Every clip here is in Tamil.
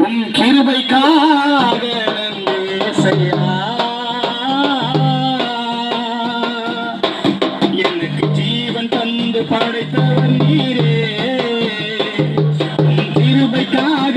உன் கிருபைக்காக எனக்கு ஜீவன் தந்து படைத்தவன் நீரே. உன் கிருபைக்காக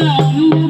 I'm